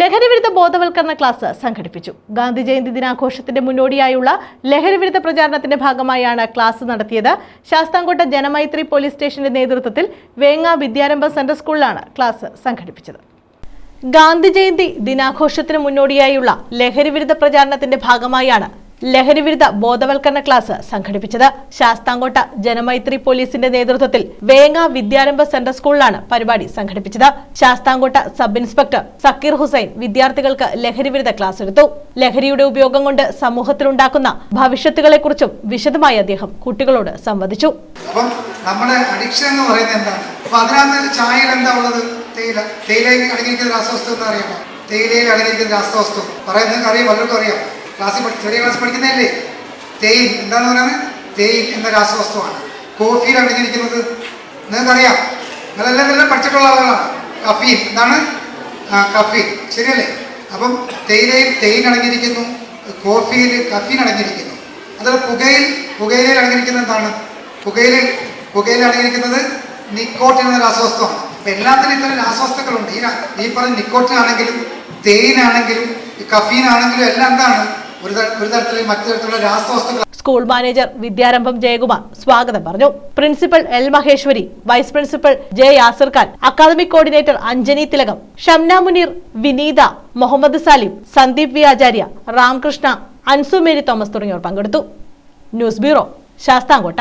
ലഹരിവിരുദ്ധ ബോധവൽക്കരണ ക്ലാസ് സംഘടിപ്പിച്ചു. ഗാന്ധി ജയന്തി ദിനാഘോഷത്തിന്റെ മുന്നോടിയായുള്ള ലഹരിവിരുദ്ധ പ്രചാരണത്തിന്റെ ഭാഗമായാണ് ക്ലാസ് നടത്തിയത്. ശാസ്താംകോട്ട ജനമൈത്രി പോലീസ് സ്റ്റേഷന്റെ നേതൃത്വത്തിൽ വേങ്ങ വിദ്യാരംഭ സെന്റർ സ്കൂളിലാണ് ക്ലാസ് സംഘടിപ്പിച്ചത്. ഗാന്ധി ജയന്തി ദിനാഘോഷത്തിന് മുന്നോടിയായുള്ള ലഹരിവിരുദ്ധ പ്രചാരണത്തിന്റെ ഭാഗമായാണ് ലഹരിവിരുദ്ധ ബോധവൽക്കരണ ക്ലാസ് സംഘടിപ്പിച്ചത് ശാസ്താംകോട്ട ജനമൈത്രി പോലീസിന്റെ നേതൃത്വത്തിൽ വേങ്ങ വിദ്യാരംഭ സെന്റർ സ്കൂളിലാണ് പരിപാടി സംഘടിപ്പിച്ചത്. ശാസ്താംകോട്ട സബ് ഇൻസ്പെക്ടർ സക്കീർ ഹുസൈൻ വിദ്യാർത്ഥികൾക്ക് ലഹരിവിരുദ്ധ ക്ലാസ് എടുത്തു. ലഹരിയുടെ ഉപയോഗം കൊണ്ട് സമൂഹത്തിലുണ്ടാക്കുന്ന ഭവിഷ്യത്തുകളെക്കുറിച്ചും വിശദമായി അദ്ദേഹം കുട്ടികളോട് സംവദിച്ചു. നമ്മുടെ അഡിക്ഷൻ എന്ന് പറയുന്നത് എന്താണ് അതിനകത്ത് ചായയിൽ എന്താ ഉള്ളത്? തേയില. തേയിലയിൽ അടങ്ങിയിരിക്കുന്ന രാസവസ്തു എന്ന് അറിയാമോ? തേയിലയിൽ അടങ്ങിയിരിക്കുന്ന രാസവസ്തു. പറയുന്നത് അറിയാം പലർക്കും അറിയാം. ക്ലാസ്സിൽ ചെറിയ ക്ലാസ് പഠിക്കുന്നതല്ലേ? തേയിൻ എന്താണ് പറയുന്നത് തേയിൻ എന്ന രാസവസ്തുവാണ് കോഫിയിൽ അടങ്ങിയിരിക്കുന്നത്. നിങ്ങൾക്കറിയാം. നിങ്ങളെല്ലാം എല്ലാം പഠിച്ചിട്ടുള്ള ആളുകളാണ്. കഫീൻ എന്താണ്? കഫീൻ. ശരിയല്ലേ? അപ്പം തേയിലയിൽ തേയിൻ അടങ്ങിയിരിക്കുന്നു. കോഫിയിൽ കഫീൻ അടങ്ങിയിരിക്കുന്നു. അതുപോലെ പുകയിൽ പുകയിലയിൽ അടങ്ങിയിരിക്കുന്നത് എന്താണ്? പുകയിൽ പുകയിൽ അടങ്ങിയിരിക്കുന്നത് നിക്കോട്ടിൻ എന്ന രാസവസ്തുവാണ് അപ്പം എല്ലാത്തിനും ഇത്തരം രാസവസ്തുക്കളുണ്ട് ഈ ഈ പറഞ്ഞ നിക്കോട്ടിൻ ആണെങ്കിലും തേയിലാണെങ്കിലും കഫീൻ ആണെങ്കിലും എല്ലാം എന്താണ്? മറ്റു സ്കൂൾ മാനേജർ വിദ്യാരംഭം ജയകുമാർ സ്വാഗതം പറഞ്ഞു. Principal L Maheshwari vice principal J Yasir Khan academic coordinator Anjani Thilakam Shamna Muneer Vineetha Muhammad Salim Sandeep V Acharya Ramakrishna Ansu Mary Thomas തുടങ്ങിയവർ പങ്കെടുത്തു. News bureau Sasthamcotta.